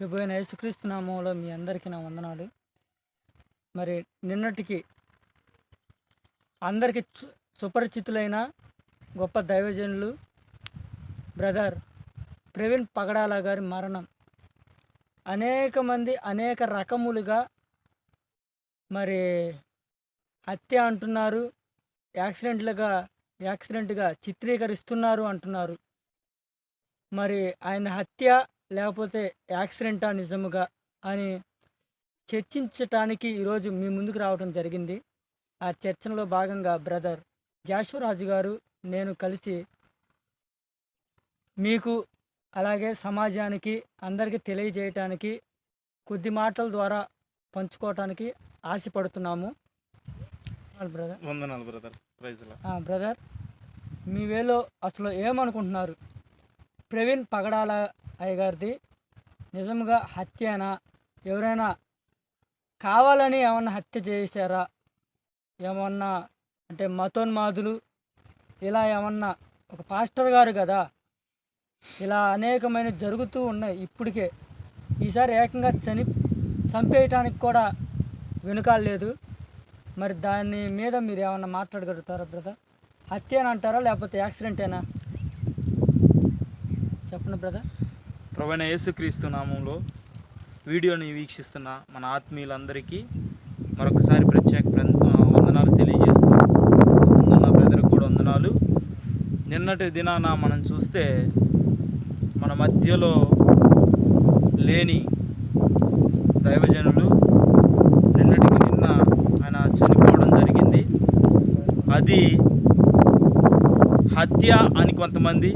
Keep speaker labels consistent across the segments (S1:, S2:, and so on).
S1: ప్రభుత్వ యేసుక్రీస్తు నామంలో మీ అందరికీ నా వందనాలు. మరి నిన్నటికి అందరికీ సుపరిచితులైన గొప్ప దైవజనులు బ్రదర్ ప్రవీణ్ పగడాల గారి మరణం. అనేక మంది అనేక రకములుగా మరి హత్య అంటున్నారు యాక్సిడెంట్లుగా యాక్సిడెంట్గా చిత్రీకరిస్తున్నారు అంటున్నారు. మరి ఆయన హత్య లేకపోతే యాక్సిడెంటా నిజముగా అని చర్చించటానికి ఈరోజు మీ ముందుకు రావడం జరిగింది. ఆ చర్చలో భాగంగా బ్రదర్ జాశ్వరాజు గారు నేను కలిసి మీకు అలాగే సమాజానికి అందరికీ తెలియజేయటానికి కొద్ది మాటల ద్వారా పంచుకోవటానికి ఆశపడుతున్నాము. బ్రదర్.
S2: వందనాలు బ్రదర్.
S1: బ్రదర్ మీ వేలో అసలు ఏమనుకుంటున్నారు? ప్రవీణ్ పగడాల అయ్యగారిది. నిజంగా హత్యనా? ఎవరైనా కావాలని ఏమన్నా హత్య చేశారా? ఏమన్నా అంటే మతోన్మాదులు? ఇలా ఏమన్నా ఒక పాస్టర్ గారు కదా? ఇలా అనేకమైన జరుగుతూ ఉన్నాయి ఇప్పటికే. ఈసారి ఏకంగా చని చంపేయటానికి కూడా వెనుకాలేదు మరి దాని మీద మీరు ఏమన్నా మాట్లాడగలుగుతారా బ్రదర్? హత్య అని అంటారా లేకపోతే యాక్సిడెంటేనా? చెప్పండి బ్రదర్.
S2: ప్రవణ యేసుక్రీస్తు నామంలో వీడియోని వీక్షిస్తున్న మన ఆత్మీయులందరికీ మరొకసారి ప్రత్యేక వందనాలు తెలియజేస్తూ ముందున్న బ్రదర్ కూడా వందనాలు. నిన్నటి దినాన మనం చూస్తే మన మధ్యలో లేని దైవజనులు నిన్నటికి నిన్న ఆయన చనిపోవడం జరిగింది. అది హత్య అని కొంతమంది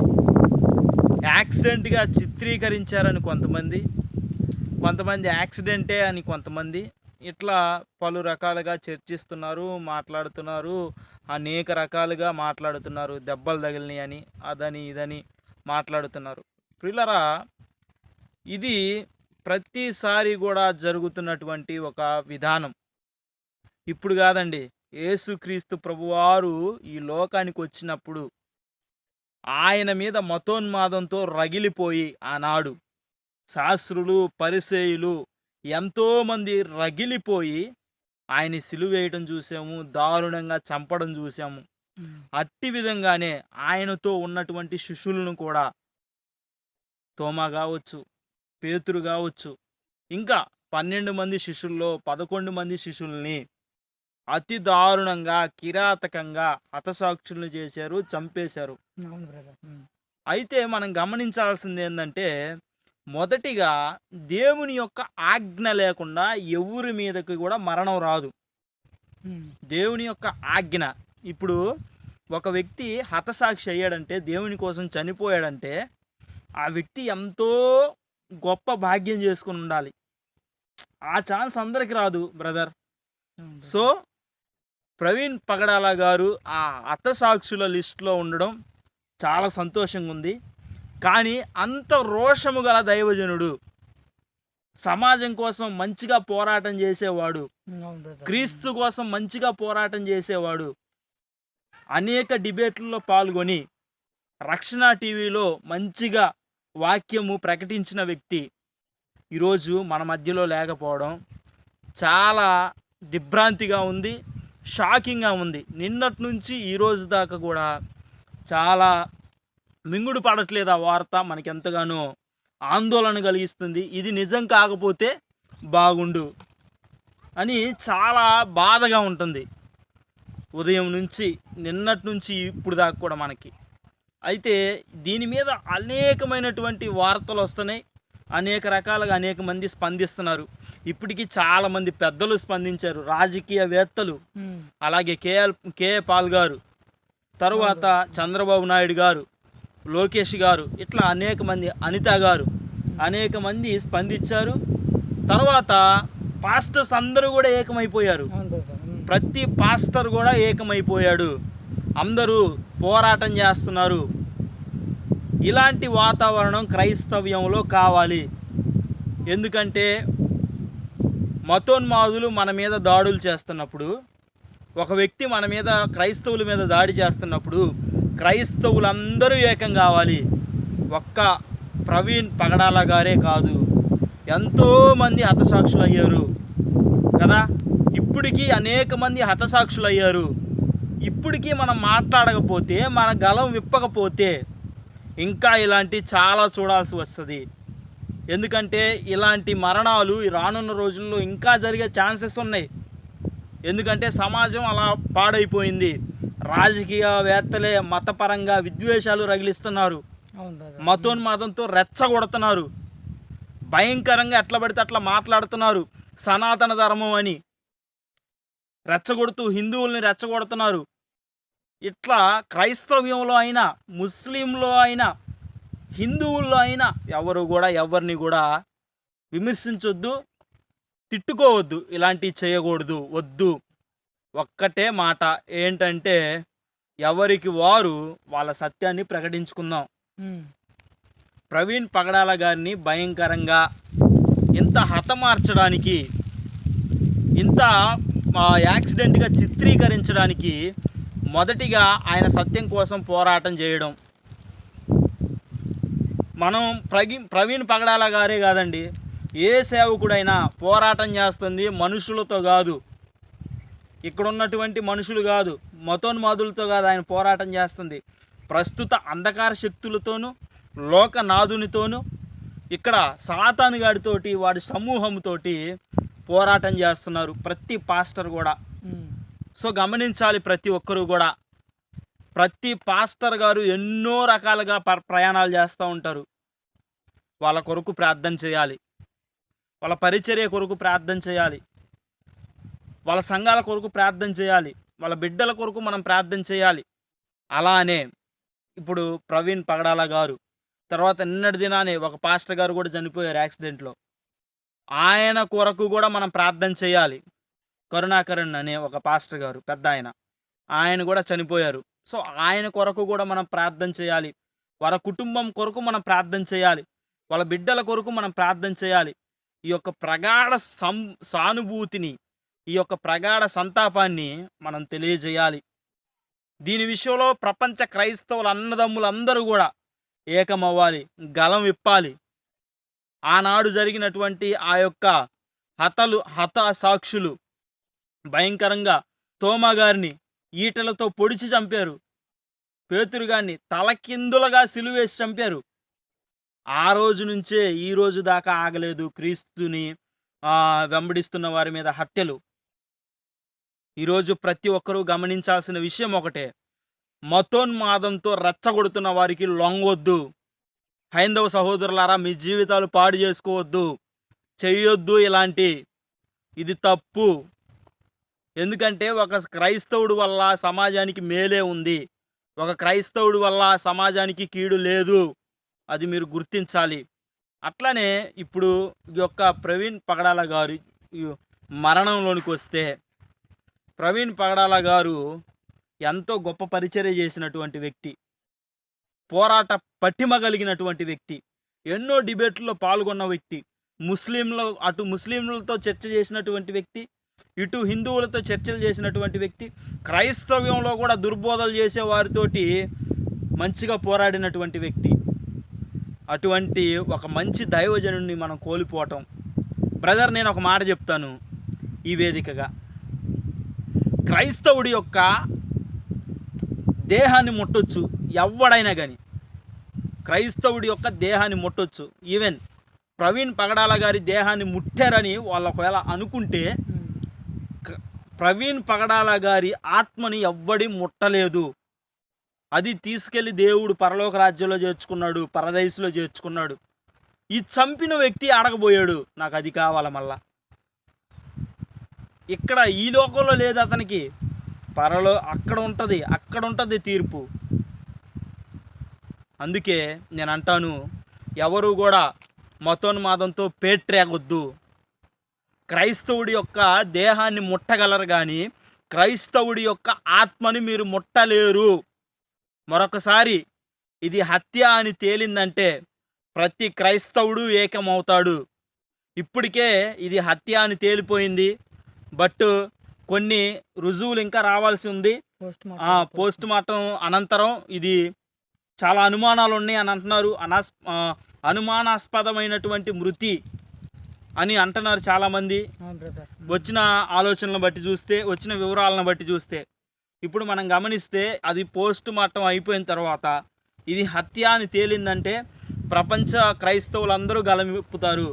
S2: యాక్సిడెంట్గా చిత్రీకరించారని కొంతమంది కొంతమంది యాక్సిడెంటే అని కొంతమంది ఇట్లా పలు రకాలుగా చర్చిస్తున్నారు మాట్లాడుతున్నారు అనేక రకాలుగా మాట్లాడుతున్నారు దెబ్బలు తగిలినాయి అని అదని ఇదని మాట్లాడుతున్నారు. ప్రిల్లరా ఇది ప్రతిసారి కూడా జరుగుతున్నటువంటి ఒక విధానం. ఇప్పుడు కాదండి యేసుక్రీస్తు ప్రభువారు ఈ లోకానికి వచ్చినప్పుడు ఆయన మీద మతోన్మాదంతో రగిలిపోయి ఆనాడు. శాస్త్రులు పరిసేయులు ఎంతోమంది రగిలిపోయి ఆయన సిలువేయటం చూసాము దారుణంగా చంపడం చూసాము. అట్టి విధంగానే ఆయనతో ఉన్నటువంటి శిష్యులను కూడా తోమా కావచ్చు పేతురు కావచ్చు ఇంకా పన్నెండు మంది శిష్యుల్లో పదకొండు మంది శిష్యుల్ని అతి దారుణంగా కిరాతకంగా హతసాక్షులను చేశారు చంపేశారు. అయితే మనం గమనించాల్సింది ఏంటంటే మొదటిగా దేవుని యొక్క ఆజ్ఞ లేకుండా ఎవరి మీదకి కూడా మరణం రాదు. దేవుని యొక్క ఆజ్ఞ. ఇప్పుడు ఒక వ్యక్తి హతసాక్షి అయ్యాడంటే దేవుని కోసం చనిపోయాడంటే ఆ వ్యక్తి ఎంతో గొప్ప భాగ్యం చేసుకుని ఉండాలి. ఆ ఛాన్స్ అందరికి రాదు బ్రదర్. సో ప్రవీణ్ పగడాల గారు ఆ అర్థసాక్షుల లిస్టులో ఉండడం చాలా సంతోషంగా ఉంది. కానీ అంత రోషము గల దైవజనుడు సమాజం కోసం మంచిగా పోరాటం చేసేవాడు క్రీస్తు కోసం మంచిగా పోరాటం చేసేవాడు అనేక డిబేట్లలో పాల్గొని రక్షణ టీవీలో మంచిగా వాక్యము ప్రకటించిన వ్యక్తి ఈరోజు మన మధ్యలో లేకపోవడం చాలా దిగ్భ్రాంతిగా ఉంది. షాకింగ్గా ఉంది. నిన్నటి నుంచి ఈ రోజు దాకా కూడా చాలా మింగుడు పడట్లేదు ఆ వార్త. మనకి ఎంతగానో ఆందోళన కలిగిస్తుంది. ఇది నిజం కాకపోతే బాగుండు అని చాలా బాధగా ఉంటుంది. ఉదయం నుంచి నిన్నటి నుంచి ఇప్పుడు దాకా కూడా మనకి. అయితే దీని మీద అనేకమైనటువంటి వార్తలు వస్తున్నాయి. అనేక రకాలుగా అనేక మంది స్పందిస్తున్నారు. ఇప్పటికీ చాలామంది పెద్దలు స్పందించారు. రాజకీయవేత్తలు. అలాగే కేఎల్ కేఏ పాల్ గారు తరువాత చంద్రబాబు నాయుడు గారు లోకేష్ గారు ఇట్లా అనేక మంది అనిత గారు అనేక మంది స్పందించారు. తర్వాత పాస్టర్స్ అందరూ కూడా ఏకమైపోయారు. ప్రతి పాస్టర్ కూడా ఏకమైపోయాడు. అందరూ పోరాటం చేస్తున్నారు. ఇలాంటి వాతావరణం క్రైస్తవ్యంలో కావాలి. ఎందుకంటే మతోన్మాదులు మన మీద దాడులు చేస్తున్నప్పుడు ఒక వ్యక్తి మన మీద క్రైస్తవుల మీద దాడి చేస్తున్నప్పుడు క్రైస్తవులందరూ ఏకం కావాలి. ఒక్క ప్రవీణ్ పగడాల గారే కాదు. ఎంతోమంది హతసాక్షులు అయ్యారు కదా? ఇప్పటికీ అనేక మంది హతసాక్షులు అయ్యారు ఇప్పటికీ మనం మాట్లాడకపోతే మన గలం విప్పకపోతే ఇంకా ఇలాంటి చాలా చూడాల్సి వస్తుంది. ఎందుకంటే ఇలాంటి మరణాలు రానున్న రోజుల్లో ఇంకా జరిగే ఛాన్సెస్ ఉన్నాయి. ఎందుకంటే సమాజం అలా పాడైపోయింది. రాజకీయవేత్తలే మతపరంగా విద్వేషాలు రగిలిస్తున్నారు. మతోన్మాదంతో రెచ్చగొడుతున్నారు. భయంకరంగా ఎట్లా పడితే అట్లా మాట్లాడుతున్నారు. సనాతన ధర్మం అని. రెచ్చగొడుతూ హిందువుల్ని రెచ్చగొడుతున్నారు. ఇట్లా క్రైస్తవ్యంలో అయినా ముస్లింలో అయినా హిందువుల్లో అయినా ఎవరు కూడా ఎవరిని కూడా విమర్శించొద్దు తిట్టుకోవద్దు ఇలాంటివి చేయకూడదు వద్దు ఒక్కటే మాట ఏంటంటే ఎవరికి వారు వాళ్ళ సత్యాన్ని ప్రకటించుకుందాం. ప్రవీణ్ పగడాల గారిని భయంకరంగా ఇంత హతమార్చడానికి ఇంత యాక్సిడెంట్గా చిత్రీకరించడానికి మొదటిగా ఆయన సత్యం కోసం పోరాటం చేయడం. మనం ప్రగి ప్రవీణ్ పగడాల గారే కాదండి. ఏ సేవకుడైనా పోరాటం చేస్తుంది మనుషులతో కాదు. ఇక్కడ ఉన్నటువంటి మనుషులు కాదు మతోన్మాదులతో కాదు ఆయన పోరాటం చేస్తుంది. ప్రస్తుత అంధకార శక్తులతోనూ లోకనాథునితోనూ ఇక్కడ సాతానుగాడితోటి వాడి సమూహంతోటి పోరాటం చేస్తున్నారు ప్రతి పాస్టర్ కూడా. సో గమనించాలి ప్రతి ఒక్కరూ కూడా. ప్రతి పాస్టర్ గారు ఎన్నో రకాలుగా ప్రయాణాలు చేస్తూ ఉంటారు. వాళ్ళ కొరకు ప్రార్థన చేయాలి. వాళ్ళ పరిచర్య కొరకు ప్రార్థన చేయాలి. వాళ్ళ సంఘాల కొరకు ప్రార్థన చేయాలి. వాళ్ళ బిడ్డల కొరకు మనం ప్రార్థన చేయాలి. అలానే ఇప్పుడు ప్రవీణ్ పగడాల గారు తర్వాత నిన్నటి దినానే ఒక పాస్టర్ గారు కూడా చనిపోయారు యాక్సిడెంట్లో. ఆయన కొరకు కూడా మనం ప్రార్థన చేయాలి. కరుణాకరణ్ అనే ఒక పాస్టర్ గారు పెద్ద ఆయన. ఆయన కూడా చనిపోయారు. సో ఆయన కొరకు కూడా మనం ప్రార్థన చేయాలి. వాళ్ళ కుటుంబం కొరకు మనం ప్రార్థన చేయాలి. వాళ్ళ బిడ్డల కొరకు మనం ప్రార్థన చేయాలి. ఈ యొక్క ప్రగాఢ సం సానుభూతిని ఈ యొక్క ప్రగాఢ సంతాపాన్ని మనం తెలియజేయాలి. దీని విషయంలో ప్రపంచ క్రైస్తవుల అన్నదమ్ములందరూ కూడా ఏకమవ్వాలి గలం విప్పాలి. ఆనాడు జరిగినటువంటి ఆ యొక్క హతలు హత సాక్షులు భయంకరంగా తోమాగారిని ఈటలతో పొడిచి చంపారు. పేతురుగాన్ని తలకిందులుగా సిలువేసి చంపారు. ఆ రోజు నుంచే ఈ రోజు దాకా ఆగలేదు క్రీస్తుని వెంబడిస్తున్న వారి మీద హత్యలు. ఈరోజు ప్రతి ఒక్కరూ గమనించాల్సిన విషయం ఒకటే. మతోన్మాదంతో రెచ్చగొడుతున్న వారికి లొంగొద్దు. హైందవ సహోదరులారా మీ జీవితాలు పాడు చేసుకోవద్దు. చెయ్యొద్దు ఇలాంటి. ఇది తప్పు. ఎందుకంటే ఒక క్రైస్తవుడు వల్ల సమాజానికి మేలే ఉంది. ఒక క్రైస్తవుడు వల్ల సమాజానికి కీడు లేదు. అది మీరు గుర్తించాలి. అట్లనే ఇప్పుడు ఈ యొక్క ప్రవీణ్ పగడాల గారు మరణంలోనికి వస్తే ప్రవీణ్ పగడాల గారు ఎంతో గొప్ప పరిచర్య చేసినటువంటి వ్యక్తి. పోరాట పట్టిమ కలిగినటువంటి వ్యక్తి. ఎన్నో డిబేట్లో పాల్గొన్న వ్యక్తి. ముస్లింలు అటు ముస్లింలతో చర్చ చేసినటువంటి వ్యక్తి. ఇటు హిందువులతో చర్చలు చేసినటువంటి వ్యక్తి క్రైస్తవ్యంలో కూడా దుర్బోధలు చేసే వారితోటి మంచిగా పోరాడినటువంటి వ్యక్తి. అటువంటి ఒక మంచి దైవజనుడిని మనం కోల్పోవటం. బ్రదర్ నేను ఒక మాట చెప్తాను ఈ వేదికగా. క్రైస్తవుడి యొక్క దేహాన్ని ముట్టొచ్చు ఎవడైనా కానీ క్రైస్తవుడి యొక్క దేహాన్ని ముట్టొచ్చు. ఈవెన్ ప్రవీణ్ పగడాల గారి దేహాన్ని ముట్టారని వాళ్ళు ఒకవేళ అనుకుంటే ప్రవీణ్ పగడాల గారి ఆత్మని ఎవ్వడి ముట్టలేదు. అది తీసుకెళ్ళి దేవుడు పరలోక రాజ్యంలో చేర్చుకున్నాడు పరదైసులో చేర్చుకున్నాడు. ఈ చంపిన వ్యక్తి అడగబోయాడు నాకు అది కావాల మళ్ళా? ఇక్కడ ఈ లోకంలో లేదు అతనికి. పరలో అక్కడ ఉంటుంది అక్కడ ఉంటుంది తీర్పు. అందుకే నేను అంటాను ఎవరు కూడా మతోన్మాదంతో పేట్రేగొద్దు క్రైస్తవుడి యొక్క దేహాన్ని ముట్టగలరు కానీ క్రైస్తవుడి యొక్క ఆత్మని మీరు ముట్టలేరు. మరొకసారి ఇది హత్య అని తేలిందంటే ప్రతి క్రైస్తవుడు ఏకమవుతాడు. ఇప్పటికే ఇది హత్య అని తేలిపోయింది. బట్ కొన్ని రుజువులు ఇంకా రావాల్సి ఉంది.
S1: పోస్ట్
S2: మార్టం అనంతరం ఇది చాలా అనుమానాలు ఉన్నాయి అని అంటున్నారు. అనాస్ అనుమానాస్పదమైనటువంటి మృతి. అని అంటున్నారు చాలామంది. వచ్చిన ఆలోచనలను బట్టి చూస్తే వచ్చిన వివరాలను బట్టి చూస్తే ఇప్పుడు మనం గమనిస్తే అది పోస్ట్ మార్టం అయిపోయిన తర్వాత ఇది హత్య అని తేలిందంటే ప్రపంచ క్రైస్తవులందరూ గలమిప్పుతారు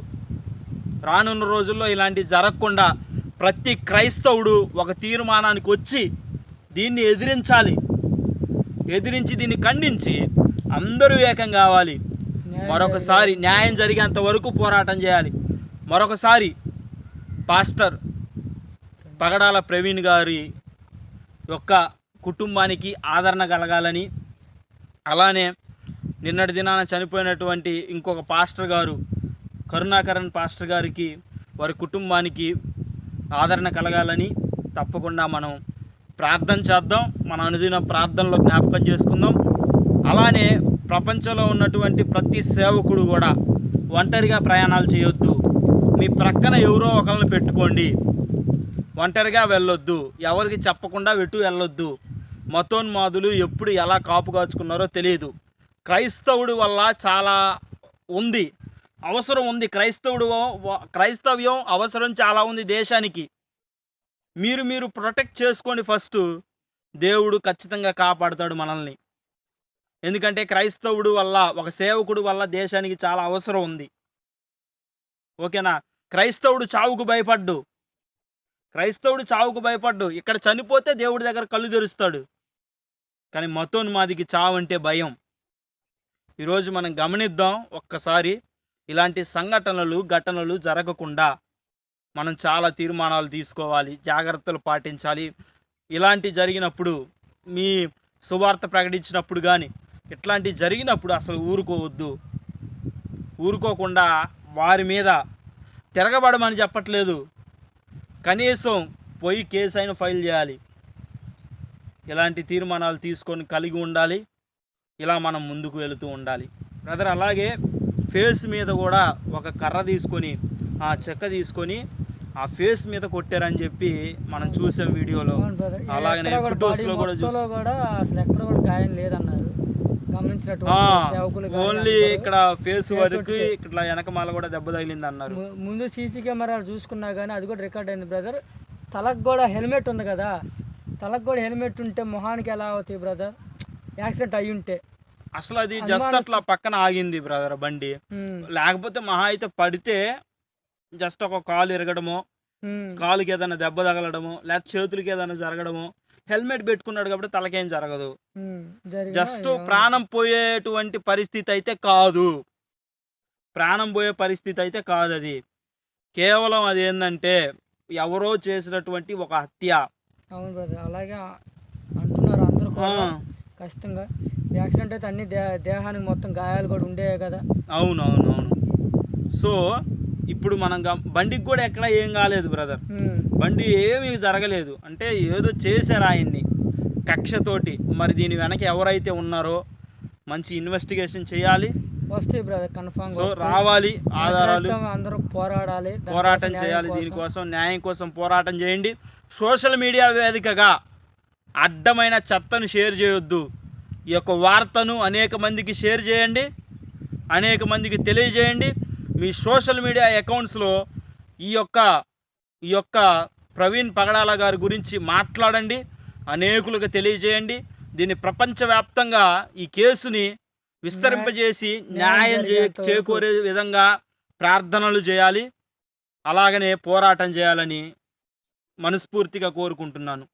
S2: రానున్న రోజుల్లో ఇలాంటి జరగకుండా ప్రతి క్రైస్తవుడు ఒక తీర్మానానికి వచ్చి దీన్ని ఎదిరించాలి. ఎదిరించి దీన్ని ఖండించి అందరూ ఏకం కావాలి. మరొకసారి న్యాయం జరిగేంత వరకు పోరాటం చేయాలి. మరొకసారి పాస్టర్ పగడాల ప్రవీణ్ గారి యొక్క కుటుంబానికి ఆదరణ కలగాలని అలానే నిన్నటి దినాన చనిపోయినటువంటి ఇంకొక పాస్టర్ గారు కరుణాకరణ్ పాస్టర్ గారికి వారి కుటుంబానికి ఆదరణ కలగాలని తప్పకుండా మనం ప్రార్థన చేద్దాం. మన అనుదిన ప్రార్థనలో జ్ఞాపకం చేసుకుందాం. అలానే ప్రపంచంలో ఉన్నటువంటి ప్రతి సేవకుడు కూడా ఒంటరిగా ప్రయాణాలు చేయొద్దు. ప్రక్కన ఎవరో ఒకరిని పెట్టుకోండి. ఒంటరిగా వెళ్ళొద్దు. ఎవరికి చెప్పకుండా వెటు వెళ్ళొద్దు. మతోన్మాదులు ఎప్పుడు ఎలా కాపు కాచుకున్నారో తెలియదు. క్రైస్తవుడు వల్ల చాలా ఉంది. అవసరం ఉంది. క్రైస్తవుడు క్రైస్తవ్యం అవసరం చాలా ఉంది దేశానికి. మీరు మీరు ప్రొటెక్ట్ చేసుకోండి ఫస్ట్. దేవుడు ఖచ్చితంగా కాపాడుతాడు మనల్ని. ఎందుకంటే క్రైస్తవుడు వల్ల ఒక సేవకుడు వల్ల దేశానికి చాలా అవసరం ఉంది. ఓకేనా? క్రైస్తవుడు చావుకు భయపడ్డు. క్రైస్తవుడు చావుకు భయపడ్డు. ఇక్కడ చనిపోతే దేవుడి దగ్గర కళ్ళు తెరుస్తాడు. కానీ మతోన్మాదికి చావు అంటే భయం. ఈరోజు మనం గమనిద్దాం ఒక్కసారి ఇలాంటి సంఘటనలు ఘటనలు జరగకుండా మనం చాలా తీర్మానాలు తీసుకోవాలి జాగ్రత్తలు పాటించాలి. ఇలాంటి జరిగినప్పుడు మీ సువార్త ప్రకటించినప్పుడు కానీ ఇట్లాంటి జరిగినప్పుడు అసలు ఊరుకోవద్దు. ఊరుకోకుండా వారి మీద తిరగబడమని చెప్పట్లేదు. కనీసం పోయి కేసు అయినా ఫైల్ చేయాలి. ఇలాంటి తీర్మానాలు తీసుకొని కలిగి ఉండాలి. ఇలా మనం ముందుకు వెళుతూ ఉండాలి. బ్రదర్ అలాగే ఫేస్ మీద కూడా ఒక కర్ర తీసుకొని ఆ చెక్క తీసుకొని ఆ ఫేస్ మీద కొట్టారని చెప్పి మనం చూసాం వీడియోలో. అలాగనే
S1: ఎక్కడ కూడా
S2: లో కూడా
S1: అసలు ఎక్కడ కూడా గాయం లేదన్నారు.
S2: ఓన్లీ ఇక్కడ ఫేస్ వరకు. ఇట్లా వెనకమాల కూడా దెబ్బ తగిలింది అన్నారు
S1: ముందు సీసీ కెమెరాలు చూసుకున్నా కానీ అది కూడా రికార్డ్ అయింది బ్రదర్. తలకు కూడా హెల్మెట్ ఉంది కదా. తలకు కూడా హెల్మెట్ ఉంటే మొహానికి ఎలా అవుతాయి బ్రదర్? యాక్సిడెంట్ అయి ఉంటే.
S2: అసలు అది జస్ట్ అట్లా పక్కన ఆగింది బ్రదర్ బండి. లేకపోతే మహా అయితే పడితే జస్ట్ ఒక కాలు ఎరగడమో
S1: ఉమ్,
S2: కాలుకి ఏదైనా దెబ్బ తగలడము లేకపోతే చేతులకి ఏదైనా జరగడము హెల్మెట్ పెట్టుకున్నాడు కాబట్టి తలకేం జరగదు. జస్ట్. ప్రాణం పోయేటువంటి పరిస్థితి అయితే కాదు. ప్రాణం పోయే పరిస్థితి అయితే కాదు అది కేవలం అది ఏంటంటే ఎవరో చేసినటువంటి ఒక హత్య.
S1: అవును బ్రదర్ అలాగే అంటున్నారు అందరూ ఖచ్చితంగా. యాక్సిడెంట్ అయితే అన్ని దే దేహానికి మొత్తం గాయాలు కూడా ఉండేవి కదా.
S2: అవును అవును అవును సో ఇప్పుడు మనం బండికి కూడా ఎక్కడ ఏం కాలేదు బ్రదర్ బండి ఏమీ జరగలేదు. అంటే ఏదో చేశారు ఆయన్ని కక్షతోటి. మరి దీని వెనక ఎవరైతే ఉన్నారో మంచి ఇన్వెస్టిగేషన్ చేయాలి.
S1: వస్తాయి బ్రదర్ కన్ఫామ్
S2: సో రావాలి ఆధారాలు
S1: అందరూ పోరాడాలి.
S2: పోరాటం చేయాలి
S1: కోసం.
S2: దీనికోసం న్యాయం కోసం పోరాటం చేయండి. సోషల్ మీడియా వేదికగా అడ్డమైన చెత్తను షేర్ చేయొద్దు. ఈ యొక్క వార్తను అనేక మందికి షేర్ చేయండి. అనేక మందికి తెలియజేయండి. మీ సోషల్ మీడియా అకౌంట్స్లో ఈ యొక్క ఈ యొక్క ప్రవీణ్ పగడాల గారి గురించి మాట్లాడండి అనేకులకు తెలియజేయండి దీన్ని ప్రపంచవ్యాప్తంగా ఈ కేసుని విస్తరింపజేసి న్యాయం. చేకూరే విధంగా ప్రార్థనలు చేయాలి అలాగనే పోరాటం చేయాలని మనస్ఫూర్తిగా కోరుకుంటున్నాను